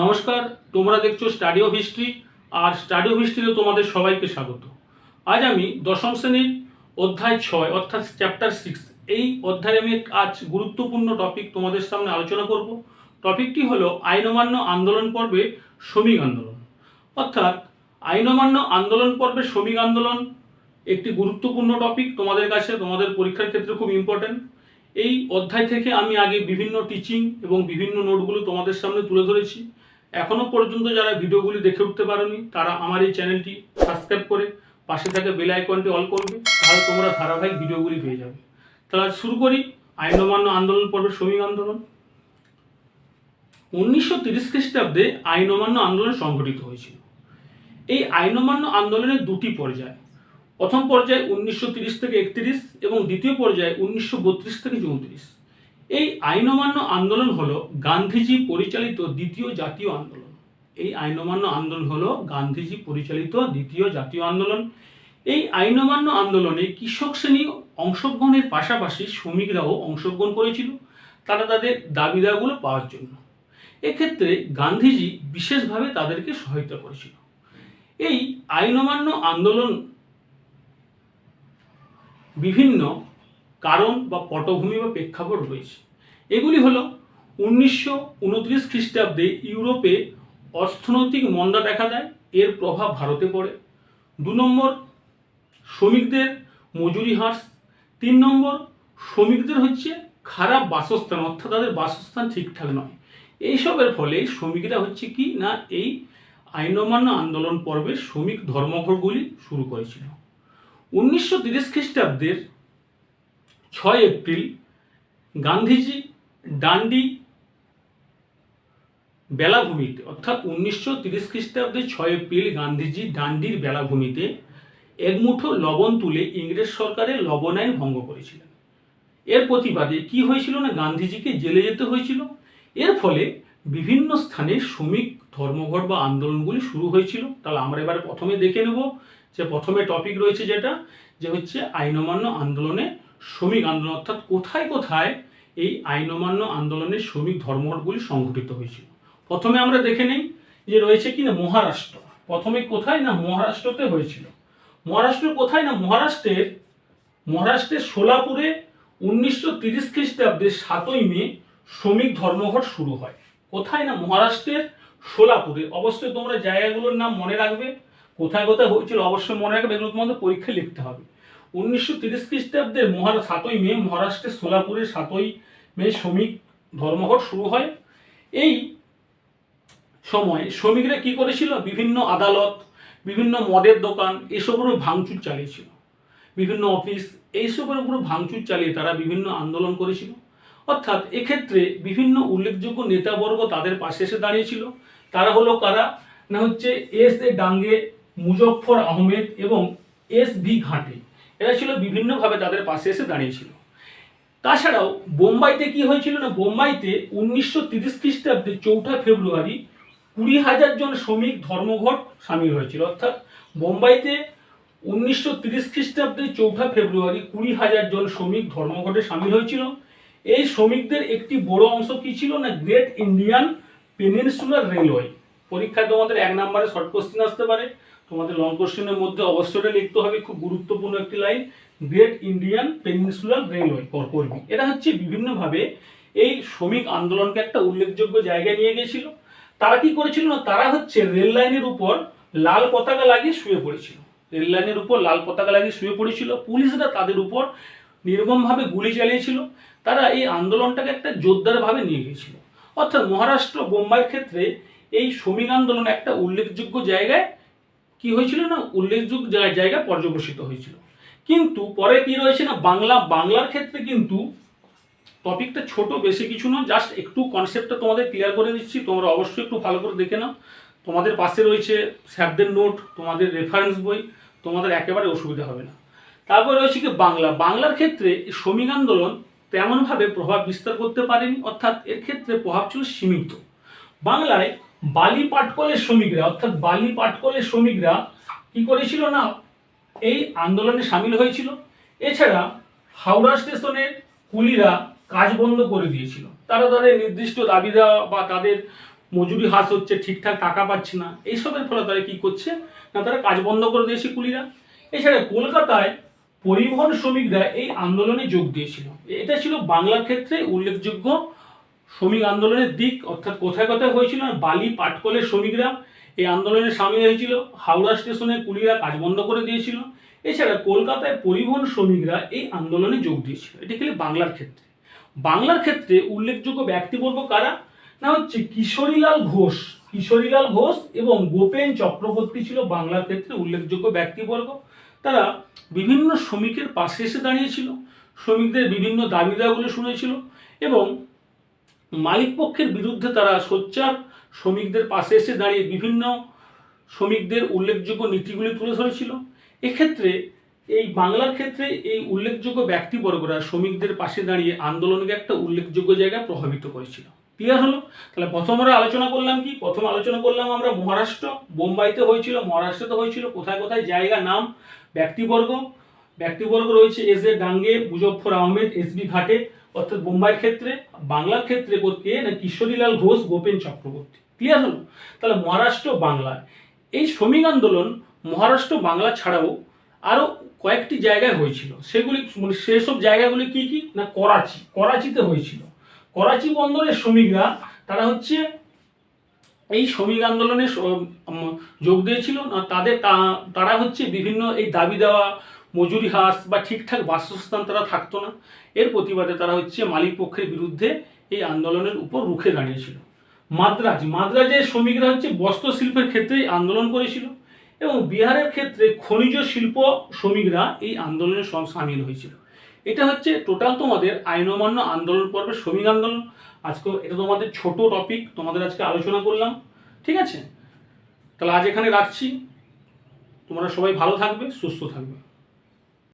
নমস্কার, তোমরা দেখছ স্টাডি অফ হিস্ট্রি আর স্টাডি অফ হিস্ট্রিতে তোমাদের সবাইকে স্বাগত। আজ আমি দশম শ্রেণির অধ্যায় ছয়, অর্থাৎ চ্যাপ্টার সিক্স এই অধ্যায়ে আমি আজ গুরুত্বপূর্ণ টপিক তোমাদের সামনে আলোচনা করব। টপিকটি হলো আইন অমান্য আন্দোলন পর্বে শ্রমিক আন্দোলন। অর্থাৎ আইন অমান্য আন্দোলন পর্বে শ্রমিক আন্দোলন একটি গুরুত্বপূর্ণ টপিক তোমাদের কাছে, তোমাদের পরীক্ষার ক্ষেত্রে খুব ইম্পর্ট্যান্ট এই অধ্যায় থেকে আমি আগে বিভিন্ন টিচিং এবং বিভিন্ন নোটগুলো তোমাদের সামনে তুলে ধরেছি। এখনও পর্যন্ত যারা ভিডিওগুলি দেখে উঠতে পারোনি, তারা আমার এই চ্যানেলটি সাবস্ক্রাইব করে পাশে থাকা বেল আইকনটি অল করবে, তাহলে তোমরা ধারাবাহিক ভিডিওগুলি পেয়ে যাবে। তাহলে শুরু করি আইন অমান্য আন্দোলন পর্বে শ্রমিক আন্দোলন। উনিশশো তিরিশ খ্রিস্টাব্দে আইন অমান্য আন্দোলন সংঘটিত হয়েছিল। এই আইন অমান্য আন্দোলনের দুটি পর্যায়, প্রথম পর্যায়ে উনিশশো তিরিশ থেকে একত্রিশ এবং দ্বিতীয় পর্যায়ে উনিশশো বত্রিশ থেকে চৌত্রিশ। এই আইন অমান্য আন্দোলন হলো গান্ধীজি পরিচালিত দ্বিতীয় জাতীয় আন্দোলন। এই আইন অমান্য আন্দোলন হলো গান্ধীজি পরিচালিত দ্বিতীয় জাতীয় আন্দোলন। এই আইন অমান্য আন্দোলনে কৃষক শ্রেণি অংশগ্রহণের পাশাপাশি শ্রমিকরাও অংশগ্রহণ করেছিল। তারা তাদের দাবি দাওয়াগুলো পাওয়ার জন্য। এক্ষেত্রে গান্ধীজি বিশেষভাবে তাদেরকে সহায়তা করেছিল। এই আইন অমান্য আন্দোলন বিভিন্ন কারণ বা পটভূমি বা প্রেক্ষাপট রয়েছে। এগুলি হলো উনিশশো উনত্রিশ খ্রিস্টাব্দে ইউরোপে অর্থনৈতিক মন্দা দেখা দেয়, এর প্রভাব ভারতে পড়ে। দু নম্বর, শ্রমিকদের মজুরি হ্রাস। তিন নম্বর, শ্রমিকদের হচ্ছে খারাপ বাসস্থান, অর্থাৎ তাদের বাসস্থান ঠিকঠাক নয়। এইসবের ফলে শ্রমিকরা হচ্ছে কি না, এই আইন অমান্য আন্দোলন পর্বে শ্রমিক ধর্মঘটগুলি শুরু করেছিল। উনিশশো তিরিশ খ্রিস্টাব্দের ছয় এপ্রিল গান্ধীজি ডান্ডি বেলাভূমিতে, অর্থাৎ উনিশশো তিরিশ খ্রিস্টাব্দে ছয় এপ্রিল গান্ধীজি ডান্ডির বেলাভূমিতে এক মুঠো লবণ তুলে ইংরেজ সরকারের লবণ ভঙ্গ করেছিলেন। এর প্রতিবাদে কি হয়েছিল না গান্ধীজিকে জেলে যেতে হয়েছিল? এর ফলে বিভিন্ন স্থানে শ্রমিক ধর্মঘট বা আন্দোলনগুলি শুরু হয়েছিল। তাহলে আমরা এবারে প্রথমে দেখে নেব যে প্রথমে টপিক রয়েছে যেটা, যে হচ্ছে আইন অমান্য আন্দোলনে শ্রমিক আন্দোলন, অর্থাৎ কোথায় কোথায় এই আইন অমান্য আন্দোলনের শ্রমিক ধর্মঘটগুলি সংঘটিত হয়েছিল। প্রথমে আমরা দেখে নিই যে রয়েছে কি না মহারাষ্ট্র। প্রথমে কোথায় না মহারাষ্ট্রতে হয়েছিল? মহারাষ্ট্র কোথায় না মহারাষ্ট্রের মহারাষ্ট্রের সোলাপুরে উনিশশো তিরিশ খ্রিস্টাব্দের সাতই মে শ্রমিক ধর্মঘট শুরু হয়। কোথায় না মহারাষ্ট্রের সোলাপুরে? অবশ্যই তোমরা জায়গাগুলোর নাম মনে রাখবে। কোথায় কোথায় হয়েছিল অবশ্যই মনে রাখবে। এগুলো তোমাদের পরীক্ষায় লিখতে হবে। উনিশশো তিরিশ খ্রিস্টাব্দের মহারা সাতই মে মহারাষ্ট্রের সোলাপুরে সাতই মে শ্রমিক ধর্মঘট শুরু হয়। এই সময় শ্রমিকরা কি করেছিল? বিভিন্ন আদালত, বিভিন্ন মদের দোকান, এসবের উপর ভাঙচুর চালিয়েছিল। বিভিন্ন অফিস, এইসবের উপর ভাঙচুর চালিয়ে তারা বিভিন্ন আন্দোলন করেছিল। অর্থাৎ এক্ষেত্রে বিভিন্ন উল্লেখযোগ্য নেতাবর্গ তাদের পাশে এসে দাঁড়িয়েছিল। তারা হলো কারা? না হচ্ছে এস এ ডাঙ্গে মুজফর আহমেদ এবং এস ভি ঘাটে। এরা ছিল বিভিন্নভাবে তাদের পাশে এসে দাঁড়িয়েছিল। তাছাড়াও বোম্বাইতে কি হয়েছিল না, বোম্বাইতে উনিশশো তিরিশ খ্রিস্টাব্দে চৌঠা ফেব্রুয়ারি কুড়ি হাজার জন শ্রমিক ধর্মঘট সামিল হয়েছিল। অর্থাৎ বোম্বাইতে উনিশশো তিরিশ খ্রিস্টাব্দে চৌঠা ফেব্রুয়ারি কুড়ি হাজার জন শ্রমিক ধর্মঘটে সামিল হয়েছিল। এই শ্রমিকদের একটি বড় অংশ কি ছিল না, গ্রেট ইন্ডিয়ান পেনিনসুলার রেলওয়ে। পরীক্ষায় তোমাদের এক নম্বরে শর্ট কোশ্চেন আসতে পারে। তোমাদের লং কোশ্চেনের মধ্যে অবশ্যই লিখতে হবে, খুব গুরুত্বপূর্ণ একটি line great Indian peninsular railway কর্মী এটা হচ্ছে বিভিন্নভাবে এই শ্রমিক আন্দোলনকে একটা উল্লেখযোগ্য জায়গায় নিয়ে গেছিল তারা কি করেছিল না, তারা হচ্ছে রেল লাইনের উপর লাল পতাকা লাগিয়ে শুয়ে পড়েছিল। রেল লাইনের উপর লাল পতাকা লাগিয়ে শুয়ে পড়েছিল। পুলিশরা তাদের উপর নির্মমভাবে গুলি চালিয়েছিল। তারা এই আন্দোলনটাকে একটা জোরদারভাবে নিয়ে গিয়েছিল। অর্থাৎ মহারাষ্ট্র বোম্বাইয়ের ক্ষেত্রে এই শ্রমিক আন্দোলন একটা উল্লেখযোগ্য জায়গায় কি হয়েছিল না? উল্লেখযোগ্য জায়- জায়গায় পর্যবসিত হয়েছিল। কিন্তু পরে কি রয়েছে না? বাংলা, বাংলার ক্ষেত্রে কিন্তু টপিকটা ছোট, বেশি কিছু না জাস্ট একটু কনসেপ্টটা তোমাদের ক্লিয়ার করে দিচ্ছি। তোমরা অবশ্যই একটু ভালো করে দেখে নাও। তোমাদের পাশে রয়েছে স্যারদের নোট তোমাদের রেফারেন্স বই। তোমাদের একেবারে অসুবিধা হবে না। তারপরে রয়েছে কি? বাংলা। বাংলার ক্ষেত্রে শ্রমিক আন্দোলন তেমনভাবে প্রভাব বিস্তার করতে পারেনি। অর্থাৎ এর ক্ষেত্রে প্রভাব ছিল সীমিত। বাংলায় বালি পাটকলের শ্রমিকরা, অর্থাৎ বালি পাটকলের শ্রমিকরা কি করেছিল না, এই আন্দোলনে সামিল হয়েছিল। এছাড়া হাওড়া স্টেশনের কুলিরা কাজ বন্ধ করে দিয়েছিল। তারা তাদের নির্দিষ্ট দাবি দেওয়া বা তাদের মজুরি হ্রাস হচ্ছে, ঠিকঠাক টাকা পাচ্ছে না, এইসবের ফলে তারা কি করছে না, তারা কাজ বন্ধ করে দিয়েছে কুলিরা। এছাড়া কলকাতায় পরিবহন শ্রমিকরা এই আন্দোলনে যোগ দিয়েছিল। এটা ছিল বাংলার ক্ষেত্রে উল্লেখযোগ্য শ্রমিক আন্দোলনের দিক অর্থাৎ কোথায় কোথায় হয়েছিল? বালি পাটকলের শ্রমিকরা এই আন্দোলনে সামিল হয়েছিল। হাওড়া স্টেশনে কুলিরা কাজ বন্ধ করে দিয়েছিল। এছাড়া কলকাতায় পরিবহন শ্রমিকরা এই আন্দোলনে যোগ দিয়েছিল। এটি খেলে বাংলার ক্ষেত্রে। বাংলার ক্ষেত্রে উল্লেখযোগ্য ব্যক্তিবর্গ কারা? না হচ্ছে কিশোরীলাল ঘোষ। কিশোরীলাল ঘোষ এবং গোপেন চক্রবর্তী ছিল বাংলার ক্ষেত্রে উল্লেখযোগ্য ব্যক্তিবর্গ। তারা বিভিন্ন শ্রমিকের পাশে এসে দাঁড়িয়েছিল। শ্রমিকদের বিভিন্ন দাবি দাওয়াগুলো শুনেছিল এবং মালিক পক্ষের বিরুদ্ধে তারা সোচ্চার। শ্রমিকদের পাশে এসে দাঁড়িয়ে বিভিন্ন শ্রমিকদের উল্লেখযোগ্য নীতিগুলি তুলে ধরেছিল। এক্ষেত্রে, এই বাংলার ক্ষেত্রে এই উল্লেখযোগ্য ব্যক্তিবর্গরা শ্রমিকদের পাশে দাঁড়িয়ে আন্দোলনকে একটা উল্লেখযোগ্য জায়গায় প্রভাবিত করেছিল। ক্লিয়ার হলো? তাহলে প্রথম আমরা আলোচনা করলাম কি? প্রথম আলোচনা করলাম আমরা মহারাষ্ট্র। বোম্বাইতে হয়েছিল, মহারাষ্ট্রতে হয়েছিল। কোথায় কোথায়? জায়গা, নাম, ব্যক্তিবর্গ। ব্যক্তিবর্গ রয়েছে S A Dange Muzaffar Ahmed, S B Ghate. অর্থাৎ বোম্বাইয়ের ক্ষেত্রে, বাংলার ক্ষেত্রে কে, না কিশোরীলাল ঘোষ, গোপেন চক্রবর্তী? ক্লিয়ার হলো? তাহলে মহারাষ্ট্র বাংলা এই শ্রমিক আন্দোলন মহারাষ্ট্র, বাংলা ছাড়াও আরও কয়েকটি জায়গায় হয়েছিল। সেগুলি মানে সেসব জায়গাগুলি কি কি, না করাচি, করাচিতে হয়েছিল। করাচি বন্দরের শ্রমিকরা, তারা হচ্ছে এই শ্রমিক আন্দোলনে যোগ দিয়েছিল। না, তাদের তারা হচ্ছে বিভিন্ন এই দাবি দেওয়া, মজুরি হ্রাস বা ঠিকঠাক বাসস্থান তারা থাকতো না। এর প্রতিবাদে তারা হচ্ছে মালিক পক্ষের বিরুদ্ধে এই আন্দোলনের উপর রুখে দাঁড়িয়েছিল। মাদ্রাজ মাদ্রাজের শ্রমিকরা হচ্ছে বস্ত্র শিল্পের ক্ষেত্রে আন্দোলন করেছিল এবং বিহারের ক্ষেত্রে খনিজ শিল্প শ্রমিকরা এই আন্দোলনে সব সামিল হয়েছিল। এটা হচ্ছে টোটাল তোমাদের আইন অমান্য আন্দোলন পর্বের শ্রমিক আন্দোলন। আজকে এটা তোমাদের ছোট টপিক তোমাদের আজকে আলোচনা করলাম। ঠিক আছে? তাহলে আজ এখানে রাখছি। তোমরা সবাই ভালো থাকবে, সুস্থ থাকবে।